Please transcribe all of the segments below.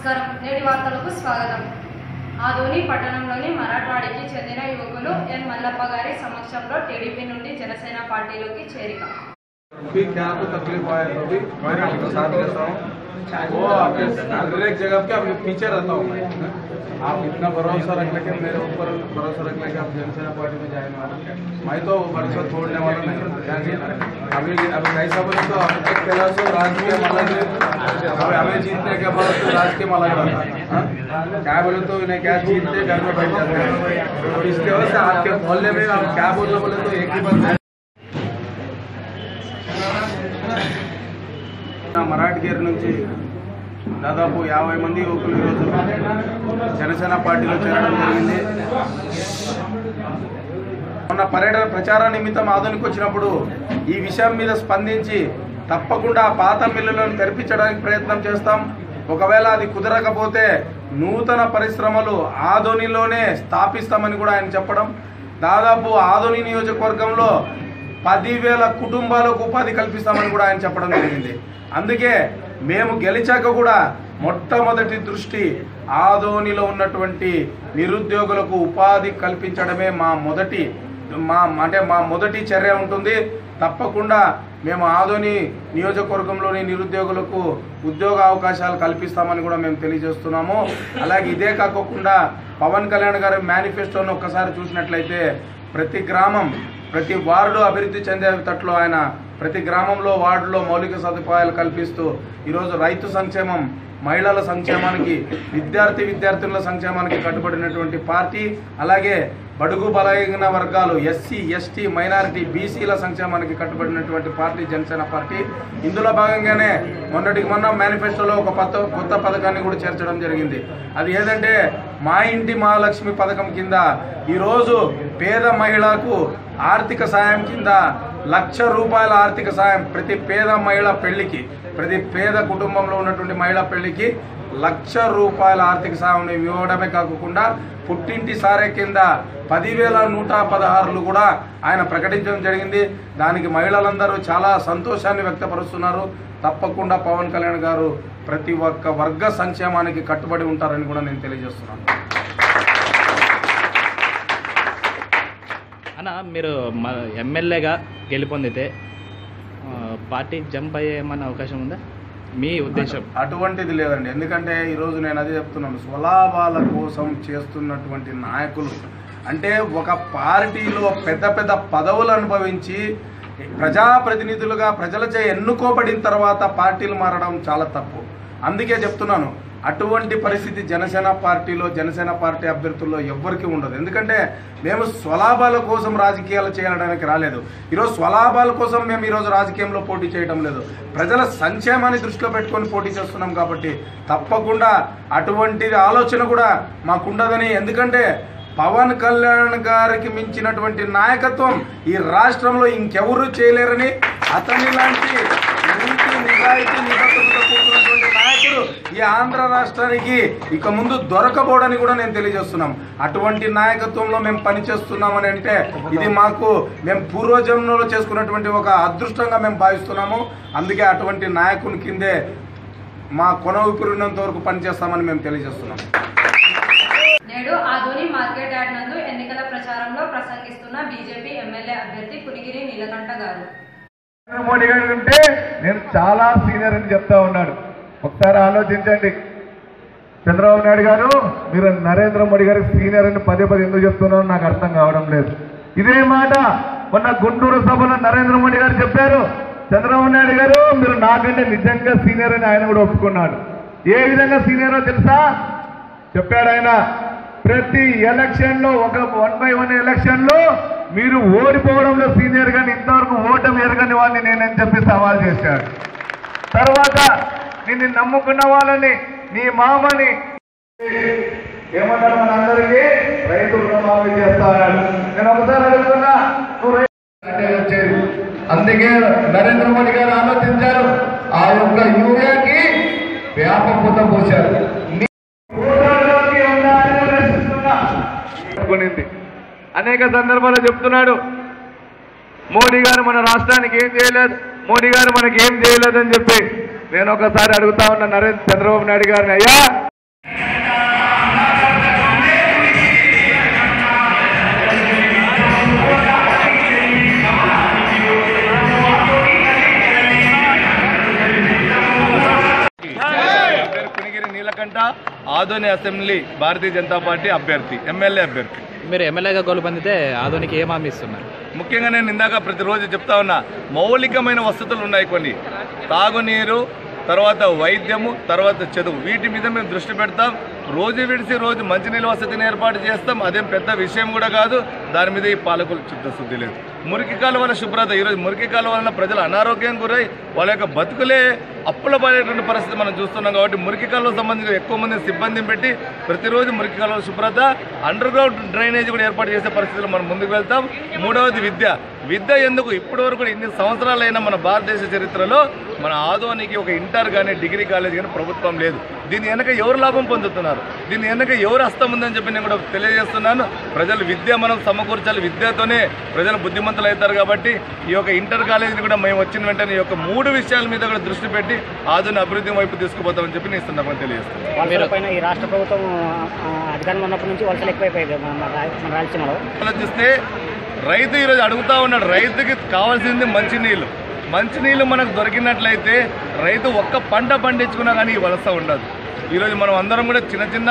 నమస్కారం నేటి వార్తలకు స్వాగతం ఆదోని పట్టణంలోని మరాఠవాడికి చెందిన యువకులు ఎన్ మల్లప్ప గారి సమక్షంలో టీడీపీ నుండి జనసేన పార్టీలోకి చేరిక भी क्या आपको तकलीफ आया तो भी मैं आपका साथ देता हूँ वो आपके हर एक जगह पे आपके पीछे रहता हूँ मैं आप इतना भरोसा रख लेके मेरे ऊपर भरोसा रख लेके आप जनसेना पार्टी में जाएंगे मैं तो भरोसा छोड़ने वाला नहीं क्या जी अभी अभी कैसा बोले तो अभी तक पहला सो राजकीय माला के अभी हमें जीतने के बाद तो राजकीय माला रहा हाँ? क्या बोले तो इन्हें क्या जीतते घर में बैठ जाते हैं तो इसके वजह से आपके मोहल्ले में आप क्या बोलना बोले तो एक ही बात है మరాఠగిరి నుంచి దాదాపు యాభై మంది యువకులు ఈరోజు జనసేన పార్టీలో చేరడం జరిగింది. మొన్న పర్యటన ప్రచార నిమిత్తం ఆధునికి వచ్చినప్పుడు ఈ విషయం మీద స్పందించి తప్పకుండా పాత మిల్లులను తెరిపించడానికి ప్రయత్నం చేస్తాం. ఒకవేళ అది కుదరకపోతే నూతన పరిశ్రమలు ఆధోనిలోనే స్థాపిస్తామని కూడా ఆయన చెప్పడం. దాదాపు ఆధోని నియోజకవర్గంలో పదివేల కుటుంబాలకు ఉపాధి కల్పిస్తామని కూడా ఆయన చెప్పడం జరిగింది. అందుకే మేము గెలిచాక కూడా మొట్టమొదటి దృష్టి ఆదోనిలో ఉన్నటువంటి నిరుద్యోగులకు ఉపాధి కల్పించడమే మా మొదటి మా అంటే మా మొదటి చర్య ఉంటుంది. తప్పకుండా మేము ఆదోని నియోజకవర్గంలోని నిరుద్యోగులకు ఉద్యోగ అవకాశాలు కల్పిస్తామని కూడా మేము తెలియజేస్తున్నాము. అలాగే ఇదే కాకుండా పవన్ కళ్యాణ్ గారి మేనిఫెస్టోను ఒక్కసారి చూసినట్లయితే ప్రతి గ్రామం ప్రతి వార్డు అభివృద్ధి చెందే తట్లో ఆయన ప్రతి గ్రామంలో వార్డులో మౌలిక సదుపాయాలు కల్పిస్తూ ఈరోజు రైతు సంక్షేమం మహిళల సంక్షేమానికి విద్యార్థి విద్యార్థుల సంక్షేమానికి కట్టుబడినటువంటి పార్టీ అలాగే బడుగు బలహీన వర్గాలు ఎస్సీ ఎస్టీ మైనారిటీ బీసీల సంక్షేమానికి కట్టుబడినటువంటి పార్టీ జనసేన పార్టీ. ఇందులో భాగంగానే మొన్నటికి మొన్న మేనిఫెస్టోలో ఒక కొత్త కొత్త పథకాన్ని కూడా చేర్చడం జరిగింది. అది ఏదంటే మా ఇంటి మహాలక్ష్మి పథకం కింద ఈరోజు పేద మహిళకు ఆర్థిక సాయం కింద లక్ష రూపాయల ఆర్థిక సాయం ప్రతి పేద మహిళ పెళ్ళికి ప్రతి పేద కుటుంబంలో ఉన్నటువంటి మహిళ పెళ్ళికి లక్ష రూపాయల ఆర్థిక సాయం ఇవ్వడమే కాకుండా పుట్టింటి సారే కింద పదివేల నూట పదహారులు కూడా ఆయన ప్రకటించడం జరిగింది. దానికి మహిళలందరూ చాలా సంతోషాన్ని వ్యక్తపరుస్తున్నారు. తప్పకుండా పవన్ కళ్యాణ్ గారు ప్రతి ఒక్క వర్గ సంక్షేమానికి కట్టుబడి ఉంటారని కూడా నేను తెలియజేస్తున్నాను. అన్న మీరు మా ఎమ్మెల్యేగా గెలుపొందితే పార్టీ జంప్ అయ్యే ఏమన్నా అవకాశం ఉందా? మీ ఉద్దేశం? అటువంటిది లేదండి. ఎందుకంటే ఈరోజు నేను అదే చెప్తున్నాను. స్వలాభాల కోసం చేస్తున్నటువంటి నాయకులు అంటే ఒక పార్టీలో పెద్ద పెద్ద పదవులు అనుభవించి ప్రజాప్రతినిధులుగా ప్రజలచే ఎన్నుకోబడిన తర్వాత పార్టీలు మారడం చాలా తప్పు. అందుకే చెప్తున్నాను. అటువంటి పరిస్థితి జనసేన పార్టీలో జనసేన పార్టీ అభ్యర్థుల్లో ఎవ్వరికీ ఉండదు. ఎందుకంటే మేము స్వలాభాల కోసం రాజకీయాలు చేయడానికి రాలేదు. ఈరోజు స్వలాభాల కోసం మేము ఈరోజు రాజకీయంలో పోటీ చేయడం లేదు. ప్రజల సంక్షేమాన్ని దృష్టిలో పెట్టుకొని పోటీ చేస్తున్నాం కాబట్టి తప్పకుండా అటువంటి ఆలోచన కూడా మాకుండదని. ఎందుకంటే పవన్ కళ్యాణ్ గారికి మించినటువంటి నాయకత్వం ఈ రాష్ట్రంలో ఇంకెవరూ చేయలేరని అతని లాంటి నీతి నిజాయితీ నిబద్ధత ఈ ఆంధ్ర రాష్ట్రానికి ఇక ముందు దొరకబోడని కూడా నేను తెలియజేస్తున్నాం. అటువంటి నాయకత్వంలో మేము పనిచేస్తున్నామని అంటే ఇది మాకు మేము పూర్వజన్మలో చేసుకున్నటువంటి ఒక అదృష్టంగా మేము భావిస్తున్నాము. అందుకే అటువంటి నాయకుని కిందే మా కొన ఊపిరినంత వరకు పనిచేస్తామని మేము తెలియజేస్తున్నాం. నేడు ఆదోని మార్కెట్ యార్డ్ నందు ఎన్నికల ప్రచారంలో ప్రసంగిస్తున్న బీజేపీ ఎమ్మెల్యే అభ్యర్థి పులిగిరి నీలకంఠ గారు. నరేంద్ర మోడీ గారు ఉంటే నేను చాలా సీనియర్ అని చెప్తా ఉన్నాడు. ఒకసారి ఆలోచించండి. చంద్రబాబు నాయుడు గారు మీరు నరేంద్ర మోడీ గారి సీనియర్ అని పదే పదే ఎందుకు చెప్తున్నారో నాకు అర్థం కావడం లేదు. ఇదే మాట మొన్న గుంటూరు సభలో నరేంద్ర మోడీ గారు చెప్పారు. చంద్రబాబు నాయుడు గారు మీరు నాకంటే నిజంగా సీనియర్ అని ఆయన కూడా ఒప్పుకున్నాడు. ఏ విధంగా సీనియరో తెలుసా? చెప్పాడు ఆయన ప్రతి ఎలక్షన్లో ఒక వన్ బై వన్ ఎలక్షన్లో మీరు ఓడిపోవడంలో సీనియర్ గాని ఇంతవరకు ఓటమి ఎరగని వాడిని నేనని చెప్పి సవాల్ చేశాడు. తర్వాత నిన్ను నమ్ముకున్న వాళ్ళని నీ మామని. ఏమన్నారు మనందరికీ రైతు రుణమాఫీ చేస్తా అన్నాడు నేను ఒకసారి అడుగుతున్నా నువ్వు వచ్చేది. అందుకే నరేంద్ర మోడీ గారు ఆలోచించారు. ఆ యొక్క యూరియాకి వేప పూత పోశారు. అనేక సందర్భాల్లో చెప్తున్నాడు మోడీ గారు మన రాష్ట్రానికి ఏం చేయలేదు మోడీ గారు మనకి ఏం చేయలేదని చెప్పి. నేను ఒకసారి అడుగుతా ఉన్న నరేంద్ర చంద్రబాబు నాయుడు గారిని అయ్యా నీలకంఠ ఆదోని అసెంబ్లీ భారతీయ జనతా పార్టీ అభ్యర్థి ఎమ్మెల్యే అభ్యర్థి. మీరు ఎమ్మెల్యేగా గోలు పొందితే ఆధునికి ఏం హామీ ఇస్తున్నారు? ముఖ్యంగా నేను ఇందాక ప్రతిరోజు చెప్తా ఉన్నా మౌలికమైన వసతులు ఉన్నాయి కొన్ని. తాగునీరు తర్వాత వైద్యము తర్వాత చదువు. వీటి మీద మేము దృష్టి పెడతాం. రోజు విడిసి రోజు మంచినీళ్ళ వసతిని ఏర్పాటు చేస్తాం. అదేం పెద్ద విషయం కూడా కాదు. దాని మీద ఈ పాలకులు చిత్తశుద్ధి లేదు. మురికి కాలువల శుభ్రత. ఈరోజు మురికి కాలువ వలన ప్రజలు అనారోగ్యం గురై వాళ్ళ యొక్క బతుకులే అప్పుల పడేటువంటి పరిస్థితి మనం చూస్తున్నాం కాబట్టి మురికి కాలువకు సంబంధించిన ఎక్కువ మంది సిబ్బందిని పెట్టి ప్రతిరోజు మురికి కాలువల శుభ్రత అండర్ గ్రౌండ్ డ్రైనేజ్ కూడా ఏర్పాటు చేసే పరిస్థితులు మనం ముందుకు వెళ్తాం. మూడవది విద్య. విద్య ఎందుకు ఇప్పటి వరకు ఇన్ని సంవత్సరాలైన మన భారతదేశ చరిత్రలో మన ఆదోనికి ఒక ఇంటర్ కానీ డిగ్రీ కాలేజ్ కానీ ప్రభుత్వం లేదు. దీని వెనక ఎవరు లాభం పొందుతున్నారు? దీని వెనక ఎవరు హస్తం ఉందని చెప్పి నేను కూడా తెలియజేస్తున్నాను. ప్రజలు విద్య మనం సమకూర్చాలి. విద్యతోనే ప్రజలు బుద్ధిమంతులు అవుతారు కాబట్టి ఈ యొక్క ఇంటర్ కాలేజీని కూడా మేము వచ్చిన వెంటనే ఈ యొక్క మూడు విషయాల మీద కూడా దృష్టి పెట్టి ఆధునిక అభివృద్ధి వైపు తీసుకుపోతామని చెప్పి నేను ఈ సందర్భంగా తెలియజేస్తున్నాను. ఈ రాష్ట్ర ప్రభుత్వం ఆ, అధికారంలో ఉన్నప్పటి నుంచి వలసలు ఎక్కువైపోయాయి మన మన రా- మన రాయలసీమలో. ఆలోచిస్తే రైతు ఈరోజు అడుగుతా ఉన్నాడు రైతుకి కావాల్సింది మంచినీళ్ళు. మంచినీళ్ళు మనకు దొరికినట్లయితే రైతు ఒక్క పంట పండించుకున్నా కానీ ఈ వలస ఉండదు. ఈరోజు మనం అందరం కూడా చిన్న చిన్న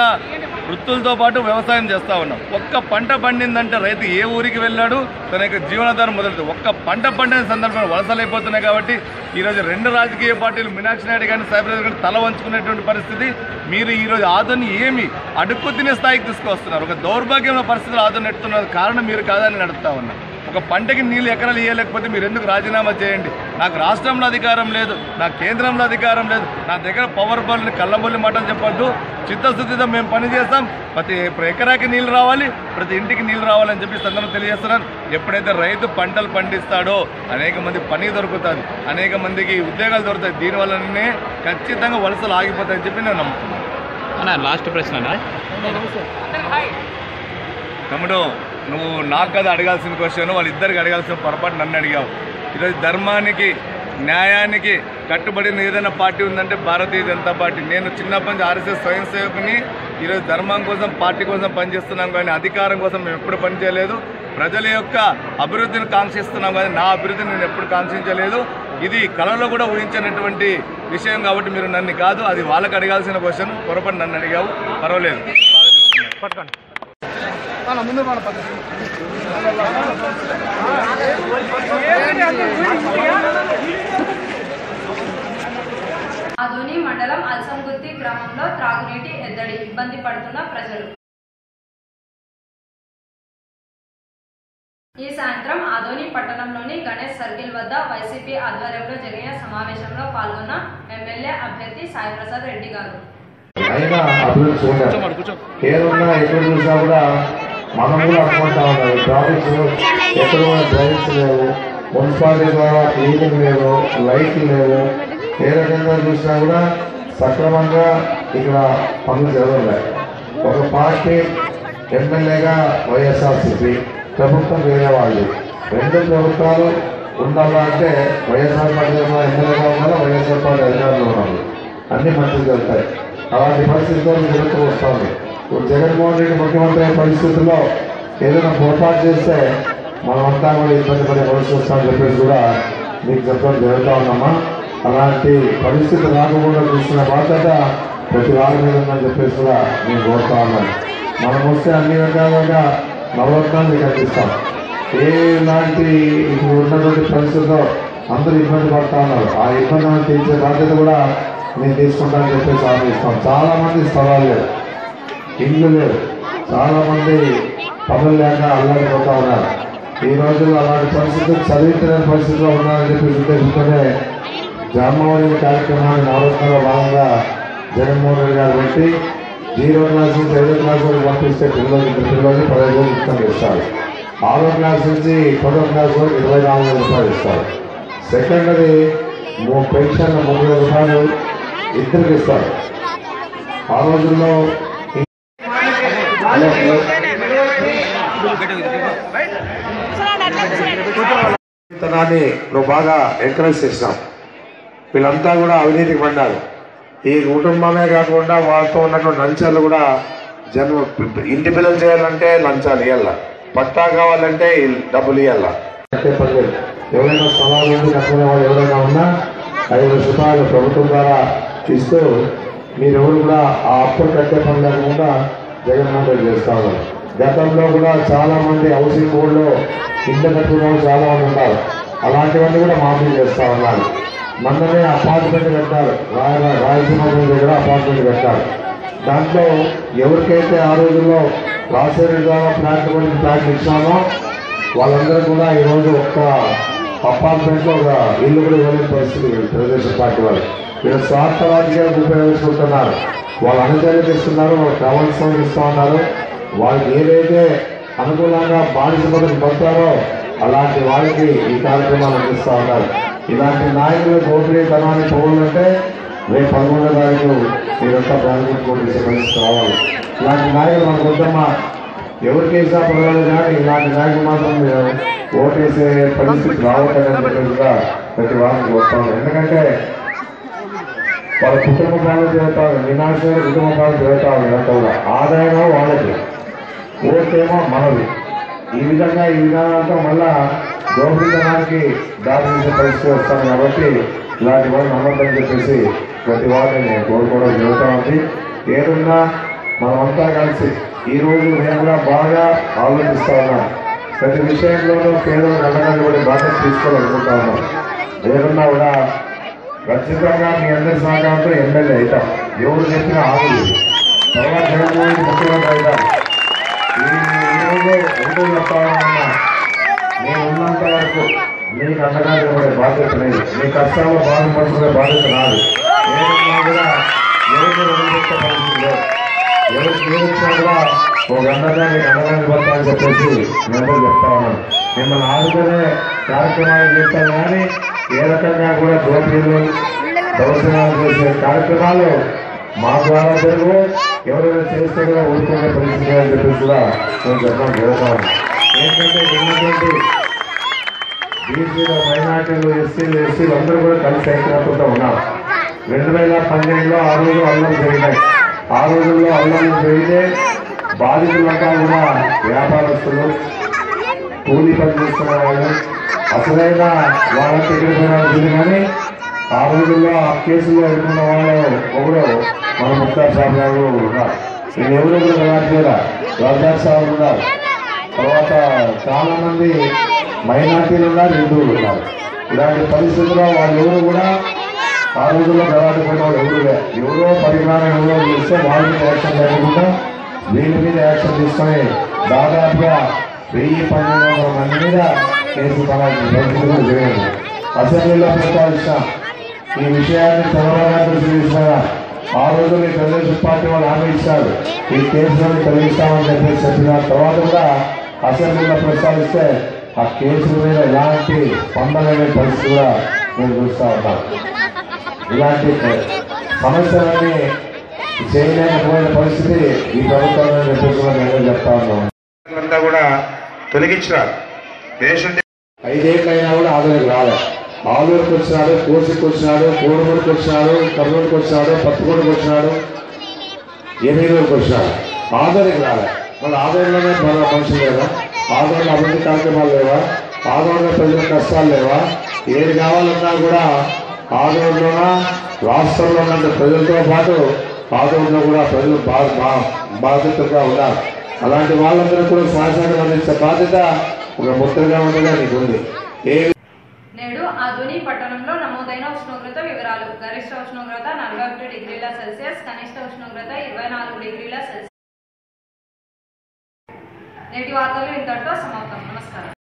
వృత్తులతో పాటు వ్యవసాయం చేస్తూ ఉన్నాం. ఒక్క పంట పండిందంటే రైతు ఏ ఊరికి వెళ్ళాడు? తన యొక్క జీవనాధారం మొదలుతుంది ఒక్క పంట పండిన సందర్భంలో వలసలు అయిపోతున్నాయి కాబట్టి ఈరోజు రెండు రాజకీయ పార్టీలు మీనాక్షి నాయుడు కానీ సైబర్ కానీ తల వంచుకునేటువంటి పరిస్థితి. మీరు ఈరోజు ఆదోని ఏమి అడుక్కు తినే స్థాయికి తీసుకొస్తున్నారు ఒక దౌర్భాగ్యమైన పరిస్థితులు ఆదోని నెట్టుతున్నారు కారణం మీరు కాదని నడుపుతా ఉన్నారు ఒక పంటకి నీళ్ళు ఎక్కడ ఇవ్వలేకపోతే మీరు ఎందుకు రాజీనామా చేయండి? నాకు రాష్ట్రంలో అధికారం లేదు నాకు కేంద్రంలో అధికారం లేదు. నా దగ్గర పవర్ బల్ని కళ్ళబొల్లి మాటలు చెప్పొద్దు. చిత్తశుద్ధితో మేము పని చేస్తాం. ప్రతి ఎకరాకి నీళ్ళు రావాలి ప్రతి ఇంటికి నీళ్ళు రావాలని చెప్పి సందర్భం తెలియజేస్తున్నాను. ఎప్పుడైతే రైతు పంటలు పండిస్తాడో అనేక మంది పని దొరుకుతుంది అనేక మందికి ఉద్యోగాలు దొరుకుతాయి. దీనివల్లనే ఖచ్చితంగా వలసలు ఆగిపోతాయని చెప్పి నేను నమ్ముతున్నాను. అన్న లాస్ట్ ప్రశ్న తమ్ముడు నువ్వు నాకు కదా అడగాల్సిన క్వశ్చన్ వాళ్ళిద్దరికి అడగాల్సిన పొరపాటు నన్ను అడిగావు. ఈరోజు ధర్మానికి న్యాయానికి కట్టుబడిన ఏదైనా పార్టీ ఉందంటే భారతీయ జనతా పార్టీ. నేను చిన్నప్పటి నుంచి ఆర్ఎస్ఎస్ స్వయం సేవకుని ఈరోజు ధర్మం కోసం పార్టీ కోసం పనిచేస్తున్నాం కానీ అధికారం కోసం మేము ఎప్పుడు పనిచేయలేదు. ప్రజల యొక్క అభివృద్ధిని కాంక్షిస్తున్నాం కానీ నా అభివృద్ధిని నేను ఎప్పుడు కాంక్షించలేదు. ఇది కళలో కూడా ఊహించినటువంటి విషయం కాబట్టి మీరు నన్ను కాదు అది వాళ్ళకి అడగాల్సిన క్వశ్చన్ పొరపాటు నన్ను అడిగావు. పర్వాలేదు. స్వాగతిస్తున్నాను ఆదోని మండలం అల్సంగుత్తి గ్రామంలో త్రాగునీటి ఎద్దడి ఇబ్బంది పడుతున్న ప్రజలు. ఈ సాయంత్రం ఆదోని పట్టణంలోని గణేష్ సర్కిల్ వద్ద వైసీపీ ఆధ్వర్యంలో జరిగిన సమావేశంలో పాల్గొన్న ఎమ్మెల్యే అభ్యర్థి సాయి ప్రసాద్ రెడ్డి గారు. అయినా అభివృద్ధి చూడాలి ఏదున్నా ఎక్కడ చూసినా కూడా మనం కూడా అనుకుంటా ఉన్నాం ట్రాఫిక్స్ ఎక్కడ కూడా లేవు మున్సిపాలిటీ ద్వారా క్లీనింగ్ లేవు లైట్లు లేవు. ఏ రకంగా చూసినా కూడా సక్రమంగా ఇక్కడ పనులు జరగలేదు. ఒక పార్టీ ఎమ్మెల్యేగా వైఎస్ఆర్సీపీ ప్రభుత్వం వేరే వాళ్ళు. రెండు ప్రభుత్వాలు ఉండాలంటే వైఎస్ఆర్ పార్టీ ఎమ్మెల్యేగా ఉండాలి వైఎస్ఆర్ పార్టీ అధికారంలో ఉండాలి అన్ని మంచిగా జరుగుతాయి. అలాంటి పరిస్థితితో జరుగుతూ వస్తుంది. జగన్మోహన్ రెడ్డి ముఖ్యమంత్రి అయిన పరిస్థితుల్లో ఏదైనా పొరపాటు చేస్తే మనమంతా కూడా ఇబ్బంది పడే పరిస్థితి వస్తామని చెప్పేసి కూడా మీకు చెప్పడం జరుగుతూ ఉన్నామా అలాంటి పరిస్థితి రాకుండా చూసిన బాధ్యత ప్రతి వాళ్ళ మీద ఉందని చెప్పేసి కూడా నేను కోరుతా ఉన్నాను. మనం వస్తే అన్ని రకాలుగా నవరత్నాలు కనిపిస్తాం ఏలాంటి ఇప్పుడు ఉన్నటువంటి పరిస్థితుల్లో అందరూ ఇబ్బంది పడతా ఉన్నారు. ఆ ఇబ్బందులను తీర్చే బాధ్యత కూడా నేను తీసుకుంటానని చెప్పేసి ఆలోచిస్తాం చాలా మంది స్థలాలు లేదు ఇల్లు లేవు చాలా మంది పనులు లేక అల్లాడిపోతా ఉన్నారు. ఈ రోజుల్లో అలాంటి పరిస్థితులు చదివించలేని పరిస్థితిలో ఉన్నారని చెప్పి ఉద్దేశంతోనే జగన్మోహన్ కార్యక్రమాన్ని నవరత్నంలో భాగంగా జగన్మోహన్ రెడ్డి గారు పెట్టి జీరో క్లాస్ నుంచి ఐదో క్లాస్ వరకు పంపిస్తే పిల్లలకి పిల్లలకి పదహైదు వేలు ఉచితంగా ఇస్తారు. ఆరో క్లాస్ నుంచి పదో క్లాస్ వరకు ఇరవై నాలుగు వేల రూపాయలు ఇస్తారు. సెకండరీ పెన్షన్ మూడు వేల రూపాయలు ఇద్దరికి ఇస్తారు. ఆ రోజుల్లో విత్తనాన్ని బాగా ఎంకరేజ్ చేసినాం వీళ్ళంతా కూడా అవినీతికి పడ్డారు. ఈ కుటుంబమే కాకుండా వాళ్ళతో ఉన్నటువంటి లంచాలు కూడా జన్మ ఇంటి పిల్లలు చేయాలంటే లంచాలు ఇవ్వాల పట్టా కావాలంటే డబ్బులు ఇవ్వాల ఎవరైనా సవాలు ఉండి కట్టుకునే వాళ్ళు ఎవరైనా ఉన్నా ఐదు రూపాయలు ప్రభుత్వం ద్వారా ఇస్తూ మీరెవరు కూడా ఆ అప్పులు కట్టే పని లేకుండా జగన్మోహన్ రెడ్డి చేస్తా ఉన్నారు గతంలో కూడా చాలా మంది హౌసింగ్ బోర్డులో ఇళ్ళ కట్టుకున్న వాళ్ళు చాలా మంది ఉన్నారు. అలాంటివన్నీ కూడా మాఫీ చేస్తా ఉన్నారు. మొన్ననే అపార్ట్మెంట్ కట్టారు. రాయ రాయలసీమ దగ్గర అపార్ట్మెంట్ కట్టారు. దాంట్లో ఎవరికైతే ఆ రోజుల్లో రాజశేఖర ద్వారా ఫ్లాట్ కొన్ని ఫ్లాట్ ఇచ్చామో వాళ్ళందరూ కూడా ఈరోజు ఒక్క అపార్ట్మెంట్లో ఒక ఇల్లు కూడా ఇవ్వలేని పరిస్థితి తెలుగుదేశం పార్టీ వాళ్ళు. వీళ్ళు స్వార్థ రాజకీయాలకు ఉపయోగించుకుంటున్నారు. వాళ్ళు అనుచరులకు ఇస్తున్నారు వాళ్ళు కావాల్సిన ఇస్తూ ఉన్నారు. వాళ్ళకి ఏదైతే అనుకూలంగా బానిస పడతారో పొందుతారో అలాంటి వాళ్ళకి ఈ కార్యక్రమాలు అందిస్తూ ఉన్నారు. ఇలాంటి నాయకులు గోపనీయతనాన్ని పోవాలంటే రేపు పదమూడో తారీఖు మీరంతా బ్యాంకు పోటీ పరిస్థితి రావాలి ఇలాంటి నాయకులు మనకు వద్దమ్మా ఎవరికి వేసా పర్వాలేదు కానీ ఇలాంటి నాయకులు మాత్రం ఓటేసే పరిస్థితి రావట్లేదని ప్రతి వారికి వస్తాం ఎందుకంటే వాళ్ళ కుటుంబ పాలన చేస్తారు వినాశమైన కుటుంబ పాలన చేస్తారు ఇదంతా ఆదాయం వాళ్ళకి ఓటేమో మనది. ఈ విధంగా ఈ విధానంతో మళ్ళా దోపిడీతనానికి దారి పరిస్థితి వస్తాను కాబట్టి ఇలాంటి వాళ్ళు నమ్మద్దని చెప్పేసి ప్రతి వారిని నేను కోరుకోవడం జరుగుతూ ఉంది. ఏదున్నా మనమంతా కలిసి ఈ రోజు నేను కూడా బాగా ఆలోచిస్తా ఉన్నాను ప్రతి విషయంలోనూ కేవలం అండగా కూడా బాధ్యత తీసుకోవాలనుకుంటా ఉన్నాం. ఏదన్నా కూడా ఖచ్చితంగా మీ అందరి సహకారంతో ఎమ్మెల్యే అవుతాం. ఎవరు చెప్పినా ఆగదు. తర్వాత జగన్మోహన్ ముఖ్యమంత్రి అవుతాం. ఈ రోజు ఎందుకు చెప్తా నేను ఉన్నంత వరకు మీకు అండగా నిలబడే బాధ్యత లేదు. మీ కష్టాల్లో బాధపడుతున్న బాధ్యత రాదు ఏదన్నా కూడా ఎవరిని వదిలిపెట్టే పరిస్థితి లేదు. ఎవరికి ఏది కూడా ఒక అండగా మీకు అండగా నిలబడతామని చెప్పేసి నేను చెప్తా ఉన్నాను. మిమ్మల్ని ఆదుకునే కార్యక్రమాలు చేస్తాను కానీ ఏ రకంగా కూడా దోపిడీలు దౌర్జన్యాలు చేసే కార్యక్రమాలు మా ద్వారా జరుగు ఎవరైనా చేస్తే కూడా ఊరుకునే పరిస్థితి అని చెప్పి కూడా మేము చెప్పడం జరుగుతాను ఏంటంటే ఉన్నటువంటి బీసీలో మైనార్టీలు ఎస్సీలు ఎస్సీలు అందరూ కూడా కలిసి ఐక్యమత్యంతో ఉన్నారు రెండు వేల పన్నెండులో ఆ రోజు అల్లం జరిగినాయి. ఆ రోజుల్లో అల్లం జరిగితే బాధితులంతా కూడా వ్యాపారస్తులు కూలీ పని చేసుకునే వాళ్ళు అసలైన వాళ్ళ దగ్గర కానీ ఆ రోజుల్లో ఆ కేసులో ఎదుర్కొన్న వాళ్ళు ఒకడు మన ముక్తార్ సాబ్ గారు ఉన్నారు. నేను ఎవరు కూడా రాట్లేదా రజాక్ సాబ్ ఉన్నారు. తర్వాత చాలా మంది మైనార్టీలు ఉన్నారు హిందువులు ఉన్నారు. ఇలాంటి పరిస్థితుల్లో వాళ్ళు ఎవరు కూడా ఆ రోజుల్లో గలాటు పడిన వాళ్ళు ఎవరు ఎవరో పరిమాణం ఎవరో చూస్తే వాళ్ళ మీద యాక్షన్ లేకుండా వీళ్ళ మీద యాక్షన్ తీసుకొని దాదాపుగా వెయ్యి పన్నెండు వందల మంది మీద కేసు జరిగింది అసెంబ్లీలో ప్రస్తావించాం ఈ విషయాన్ని చంద్రబాబు గారు చూపించిన ఆ రోజు మీ తెలుగుదేశం పార్టీ వాళ్ళు హామీ ఇచ్చారు ఈ కేసులను తొలగిస్తామని చెప్పేసి చెప్పిన తర్వాత కూడా అసెంబ్లీలో ప్రస్తావిస్తే ఆ కేసుల మీద ఎలాంటి స్పందన పరిస్థితి కూడా నేను చూస్తూ ఉన్నాను ఇలాంటి సమస్యలన్నీ చేయలేకపోయిన పరిస్థితి ఈ ప్రభుత్వం చెప్పేసి కూడా నేను చెప్తా ఉన్నాను అంతా కూడా తొలగించినారు దేశం ఐదేళ్ళైనా కూడా ఆదరణకు రాలేదు ఆలూరుకి వచ్చినాడు కోసికి వచ్చినాడు కోడుమూడికి వచ్చినాడు కర్నూలుకి వచ్చినాడు పత్తికొండకి వచ్చినాడు ఎనిమిదికి వచ్చినాడు. ఆదరణకు రాలే. మన ఆదరణలోనే మన మనుషులు లేవా ఆదరణ అభివృద్ధి కార్యక్రమాలు లేవా? ఆదరణ ప్రజల కష్టాలు లేవా? ఏది కావాలన్నా కూడా ఆదరణలోన రాష్ట్రంలో ఉన్న ప్రజలతో పాటు ఆదరణలో కూడా ప్రజలు బా బాధ్యతగా ఉన్నారు అలాంటి వాళ్ళందరూ కూడా సహకారం అందించే బాధ్యత ఒక ముద్రగా ఉండగా నీకు ఉంది. ఏ నేడు ఆధుని పట్టణంలో నమోదైన ఉష్ణోగ్రత వివరాలు. గరిష్ట ఉష్ణోగ్రత నలభై ఒకటి డిగ్రీల సెల్సియస్ కనిష్ట ఉష్ణోగ్రత ఇరవై నాలుగు డిగ్రీల సెల్సియస్. నేటి వార్తలు ఇంతటితో సమాప్తం. నమస్కారం.